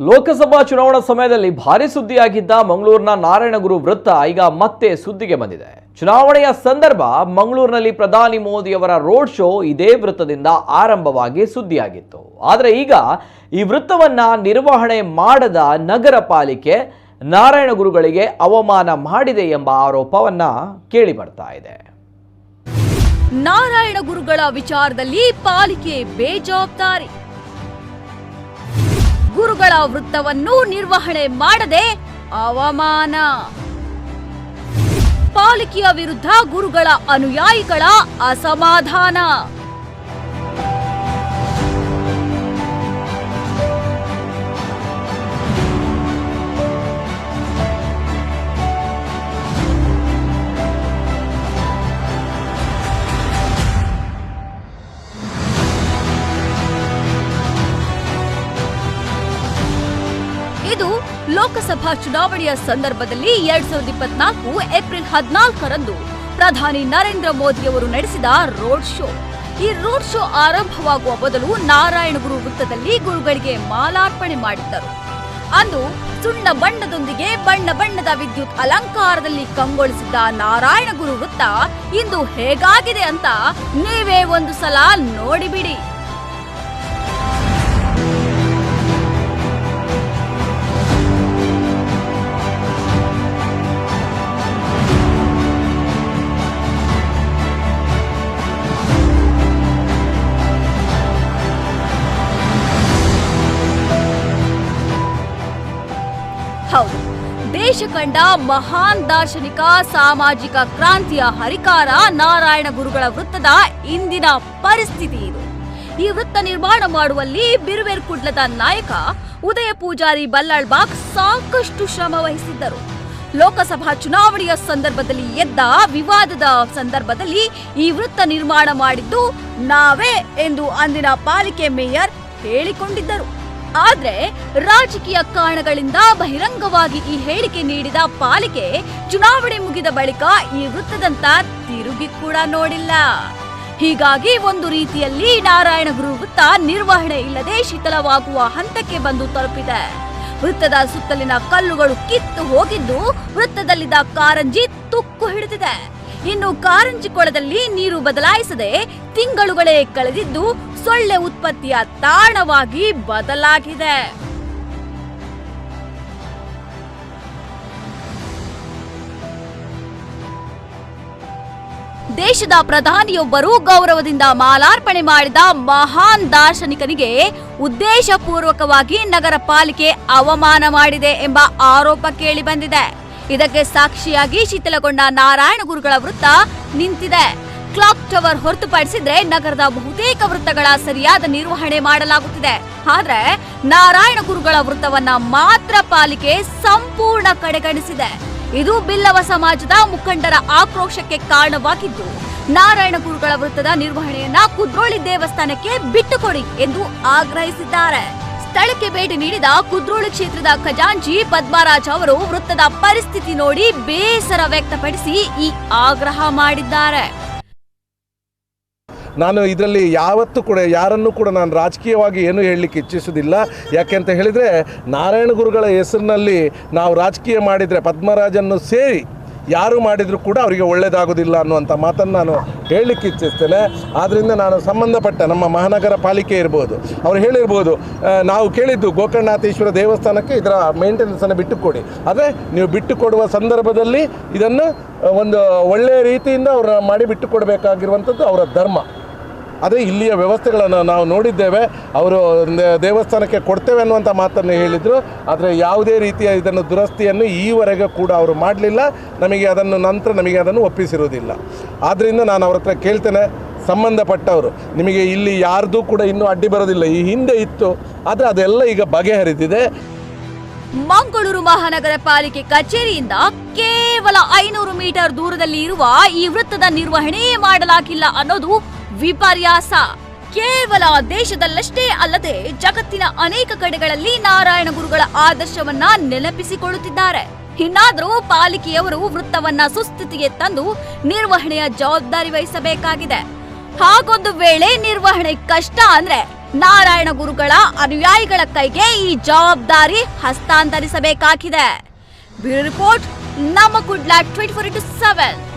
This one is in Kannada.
ಲೋಕಸಭಾ ಚುನಾವಣಾ ಸಮಯದಲ್ಲಿ ಭಾರಿ ಸುದ್ದಿಯಾಗಿದ್ದ ಮಂಗಳೂರಿನ ನಾರಾಯಣಗುರು ವೃತ್ತ ಈಗ ಮತ್ತೆ ಸುದ್ದಿಗೆ ಬಂದಿದೆ. ಚುನಾವಣೆಯ ಸಂದರ್ಭ, ಮಂಗಳೂರಿನಲ್ಲಿ ಪ್ರಧಾನಿ ಮೋದಿಯವರ ರೋಡ್ ಶೋ ಇದೇ ವೃತ್ತದಿಂದ ಆರಂಭವಾಗಿ ಸುದ್ದಿಯಾಗಿತ್ತು. ಆದರೆ ಈಗ ಈ ವೃತ್ತವನ್ನ ನಿರ್ವಹಣೆ ಮಾಡದ ನಗರ ಪಾಲಿಕೆ ನಾರಾಯಣಗುರುಗಳಿಗೆ ಅವಮಾನ ಮಾಡಿದೆ ಎಂಬ ಆರೋಪವನ್ನ ಕೇಳಿ ಬರ್ತಾ ಇದೆ. ನಾರಾಯಣಗುರುಗಳ ವಿಚಾರದಲ್ಲಿ ಪಾಲಿಕೆ ಬೇಜವಾಬ್ದಾರಿ. ಗುರುಗಳ ವೃತ್ತವನ್ನು ನಿರ್ವಹಣೆ ಮಾಡದೆ ಅವಮಾನ. ಪಾಲಿಕೆಯ ವಿರುದ್ಧ ಗುರುಗಳ ಅನುಯಾಯಿಗಳ ಅಸಮಾಧಾನ. ಲೋಕಸಭಾ ಚುನಾವಣೆಯ ಸಂದರ್ಭದಲ್ಲಿ ಎರಡ್ ಸಾವಿರದ ಇಪ್ಪತ್ನಾಲ್ಕು ಏಪ್ರಿಲ್ ಹದಿನಾಲ್ಕರಂದು ಪ್ರಧಾನಿ ನರೇಂದ್ರ ಮೋದಿಯವರು ನಡೆಸಿದ ರೋಡ್ ಶೋ. ಈ ರೋಡ್ ಶೋ ಆರಂಭವಾಗುವ ಬದಲು ನಾರಾಯಣಗುರು ವೃತ್ತದಲ್ಲಿ ಗುರುಗಳಿಗೆ ಮಾಲಾರ್ಪಣೆ ಮಾಡಿದ್ದರು. ಅಂದು ಸುಣ್ಣ ಬಣ್ಣದೊಂದಿಗೆ ಬಣ್ಣ ಬಣ್ಣದ ವಿದ್ಯುತ್ ಅಲಂಕಾರದಲ್ಲಿ ಕಂಗೊಳಿಸಿದ್ದ ನಾರಾಯಣಗುರು ವೃತ್ತ ಇಂದು ಹೇಗಾಗಿದೆ ಅಂತ ನೀವೇ ಒಂದು ಸಲ ನೋಡಿಬಿಡಿ. ಹೌದು. ದೇಶ ಕಂಡ ಮಹಾನ್ ದಾರ್ಶನಿಕ, ಸಾಮಾಜಿಕ ಕ್ರಾಂತಿಯ ಹರಿಕಾರ ನಾರಾಯಣ ಗುರುಗಳ ವೃತ್ತದ ಇಂದಿನ ಪರಿಸ್ಥಿತಿ ಇದು. ಈ ವೃತ್ತ ನಿರ್ಮಾಣ ಮಾಡುವಲ್ಲಿ ಬಿರುವೇರ್ ಕುಡ್ಲದ ನಾಯಕ ಉದಯ ಪೂಜಾರಿ ಬಲ್ಲಾಳ್ ಬಲ್ಲಾಳ್ಬಾಗ್ ಸಾಕಷ್ಟು ಶ್ರಮ ವಹಿಸಿದ್ದರು. ಲೋಕಸಭಾ ಚುನಾವಣೆಯ ಸಂದರ್ಭದಲ್ಲಿ ಎದ್ದ ವಿವಾದದ ಸಂದರ್ಭದಲ್ಲಿ ಈ ವೃತ್ತ ನಿರ್ಮಾಣ ಮಾಡಿದ್ದು ನಾವೇ ಎಂದು ಅಂದಿನ ಪಾಲಿಕೆ ಮೇಯರ್ ಹೇಳಿಕೊಂಡಿದ್ದರು. ಆದ್ರೆ ರಾಜಕೀಯ ಕಾರಣಗಳಿಂದ ಬಹಿರಂಗವಾಗಿ ಈ ಹೇಳಿಕೆ ನೀಡಿದ ಪಾಲಿಕೆ ಚುನಾವಣೆ ಮುಗಿದ ಬಳಿಕ ಈ ವೃತ್ತದಂತ ತಿರುಗಿ ಕೂಡ ನೋಡಿಲ್ಲ. ಹೀಗಾಗಿ ಒಂದು ರೀತಿಯಲ್ಲಿ ನಾರಾಯಣ ಗುರು ವೃತ್ತ ನಿರ್ವಹಣೆ ಇಲ್ಲದೆ ಶಿಥಿಲವಾಗುವ ಹಂತಕ್ಕೆ ಬಂದು ತಲುಪಿದೆ. ವೃತ್ತದ ಸುತ್ತಲಿನ ಕಲ್ಲುಗಳು ಕಿತ್ತು ಹೋಗಿದ್ದು ವೃತ್ತದಲ್ಲಿದ್ದ ಕಾರಂಜಿ ತುಕ್ಕು ಹಿಡಿದಿದೆ. ಇನ್ನು ಕಾರಂಜಿ ಕೊಳದಲ್ಲಿ ನೀರು ಬದಲಾಯಿಸದೆ ತಿಂಗಳುಗಳೇ ಕಳೆದಿದ್ದು ಸೊಳ್ಳೆ ಉತ್ಪತ್ತಿಯ ತಾಣವಾಗಿ ಬದಲಾಗಿದೆ. ದೇಶದ ಪ್ರಧಾನಿಯೊಬ್ಬರು ಗೌರವದಿಂದ ಮಾಲಾರ್ಪಣೆ ಮಾಡಿದ ಮಹಾನ್ ದಾರ್ಶನಿಕನಿಗೆ ಉದ್ದೇಶಪೂರ್ವಕವಾಗಿ ನಗರ ಪಾಲಿಕೆ ಅವಮಾನ ಮಾಡಿದೆ ಎಂಬ ಆರೋಪ ಕೇಳಿಬಂದಿದೆ ಇದಕ್ಕೆ ಸಾಕ್ಷಿಯಾಗಿ ಶಿಥಿಲಗೊಂಡ ನಾರಾಯಣ ಗುರುಗಳ ವೃತ್ತ ನಿಂತಿದೆ. ಕ್ಲಾಕ್ ಟವರ್ ಹೊರತುಪಡಿಸಿದ್ರೆ ನಗರದ ಬಹುತೇಕ ವೃತ್ತಗಳ ಸರಿಯಾದ ನಿರ್ವಹಣೆ ಮಾಡಲಾಗುತ್ತಿದೆ. ಆದ್ರೆ ನಾರಾಯಣ ಗುರುಗಳ ವೃತ್ತವನ್ನ ಮಾತ್ರ ಪಾಲಿಕೆ ಸಂಪೂರ್ಣ ಕಡೆಗಣಿಸಿದೆ. ಇದು ಬಿಲ್ಲವ ಸಮಾಜದ ಮುಖಂಡರ ಆಕ್ರೋಶಕ್ಕೆ ಕಾರಣವಾಗಿದ್ದು, ನಾರಾಯಣ ಗುರುಗಳ ವೃತ್ತದ ನಿರ್ವಹಣೆಯನ್ನ ಕುದ್ರೋಳಿ ದೇವಸ್ಥಾನಕ್ಕೆ ಬಿಟ್ಟುಕೊಡಿ ಎಂದು ಆಗ್ರಹಿಸಿದ್ದಾರೆ. ಸ್ಥಳಕ್ಕೆ ಭೇಟಿ ನೀಡಿದ ಕುದ್ರೋಳಿ ಕ್ಷೇತ್ರದ ಖಜಾಂಜಿ ಪದ್ಮರಾಜ್ ಅವರು ವೃತ್ತದ ಪರಿಸ್ಥಿತಿ ನೋಡಿ ಬೇಸರ ವ್ಯಕ್ತಪಡಿಸಿ ಈ ಆಗ್ರಹ ಮಾಡಿದ್ದಾರೆ. ನಾನು ಇದರಲ್ಲಿ ಯಾವತ್ತೂ ಕೂಡ, ಯಾರನ್ನೂ ಕೂಡ ನಾನು ರಾಜಕೀಯವಾಗಿ ಏನು ಹೇಳಲಿಕ್ಕೆ ಇಚ್ಛಿಸೋದಿಲ್ಲ. ಯಾಕೆ ಅಂತ ಹೇಳಿದರೆ, ನಾರಾಯಣ ಗುರುಗಳ ಹೆಸರಿನಲ್ಲಿ ನಾವು ರಾಜಕೀಯ ಮಾಡಿದರೆ, ಪದ್ಮರಾಜನ್ನು ಸೇರಿ ಯಾರು ಮಾಡಿದರೂ ಕೂಡ ಅವರಿಗೆ ಒಳ್ಳೆಯದಾಗೋದಿಲ್ಲ ಅನ್ನುವಂಥ ಮಾತನ್ನು ನಾನು ಹೇಳಲಿಕ್ಕೆ ಇಚ್ಛಿಸ್ತೇನೆ. ಆದ್ದರಿಂದ ನಾನು ಸಂಬಂಧಪಟ್ಟ ನಮ್ಮ ಮಹಾನಗರ ಪಾಲಿಕೆ ಇರ್ಬೋದು, ಅವ್ರು ಹೇಳಿರ್ಬೋದು ನಾವು ಕೇಳಿದ್ದು ಗೋಕರ್ಣನಾಥೇಶ್ವರ ದೇವಸ್ಥಾನಕ್ಕೆ ಇದರ ಮೇಂಟೆನೆನ್ಸನ್ನು ಬಿಟ್ಟುಕೊಡಿ. ಆದರೆ ನೀವು ಬಿಟ್ಟುಕೊಡುವ ಸಂದರ್ಭದಲ್ಲಿ ಇದನ್ನು ಒಂದು ಒಳ್ಳೆಯ ರೀತಿಯಿಂದ ಅವರು ಮಾಡಿ ಬಿಟ್ಟುಕೊಡಬೇಕಾಗಿರುವಂಥದ್ದು ಅವರ ಧರ್ಮ. ಅದೇ ಇಲ್ಲಿಯ ವ್ಯವಸ್ಥೆಗಳನ್ನು ನಾವು ನೋಡಿದ್ದೇವೆ. ಅವರು ದೇವಸ್ಥಾನಕ್ಕೆ ಕೊಡ್ತೇವೆ ಅನ್ನುವಂಥ ಮಾತನ್ನು ಹೇಳಿದರು. ಆದರೆ ಯಾವುದೇ ರೀತಿಯ ಇದನ್ನು ದುರಸ್ತಿಯನ್ನು ಈವರೆಗೆ ಕೂಡ ಅವರು ಮಾಡಲಿಲ್ಲ. ನಮಗೆ ಅದನ್ನು ನಂತರ ನಮಗೆ ಅದನ್ನು ಒಪ್ಪಿಸಿರುವುದಿಲ್ಲ. ಆದ್ದರಿಂದ ನಾನು ಅವ್ರ ಹತ್ರ ಕೇಳ್ತೇನೆ, ಸಂಬಂಧಪಟ್ಟವರು. ನಿಮಗೆ ಇಲ್ಲಿ ಯಾರ್ದೂ ಕೂಡ ಇನ್ನೂ ಅಡ್ಡಿ ಬರೋದಿಲ್ಲ. ಈ ಹಿಂದೆ ಇತ್ತು. ಆದರೆ ಅದೆಲ್ಲ ಈಗ ಬಗೆಹರಿದಿದೆ. ಮಂಗಳೂರು ಮಹಾನಗರ ಪಾಲಿಕೆ ಕಚೇರಿಯಿಂದ ಕೇವಲ ಐನೂರು ಮೀಟರ್ ದೂರದಲ್ಲಿ ಇರುವ ಈ ವೃತ್ತದ ನಿರ್ವಹಣೆ ಮಾಡಲಾಗಿಲ್ಲ ಅನ್ನೋದು ವಿಪರ್ಯಾಸ. ಕೇವಲ ದೇಶದಲ್ಲಷ್ಟೇ ಅಲ್ಲದೆ ಜಗತ್ತಿನ ಅನೇಕ ಕಡೆಗಳಲ್ಲಿ ನಾರಾಯಣ ಗುರುಗಳ ಆದರ್ಶವನ್ನ ನೆನಪಿಸಿಕೊಳ್ಳುತ್ತಿದ್ದಾರೆ. ಇನ್ನಾದರೂ ಪಾಲಿಕೆಯವರು ವೃತ್ತವನ್ನ ಸುಸ್ಥಿತಿಗೆ ತಂದು ನಿರ್ವಹಣೆಯ ಜವಾಬ್ದಾರಿ ವಹಿಸಬೇಕಾಗಿದೆ. ಹಾಗೊಂದು ವೇಳೆ ನಿರ್ವಹಣೆ ಕಷ್ಟ ಅಂದ್ರೆ ನಾರಾಯಣ ಗುರುಗಳ ಅನುಯಾಯಿಗಳ ಕೈಗೆ ಈ ಜವಾಬ್ದಾರಿ ಹಸ್ತಾಂತರಿಸಬೇಕಾಗಿದೆ. ಬ್ಯೂರೋ ರಿಪೋರ್ಟ್, ನಮ್ಮ lac twenty four into seven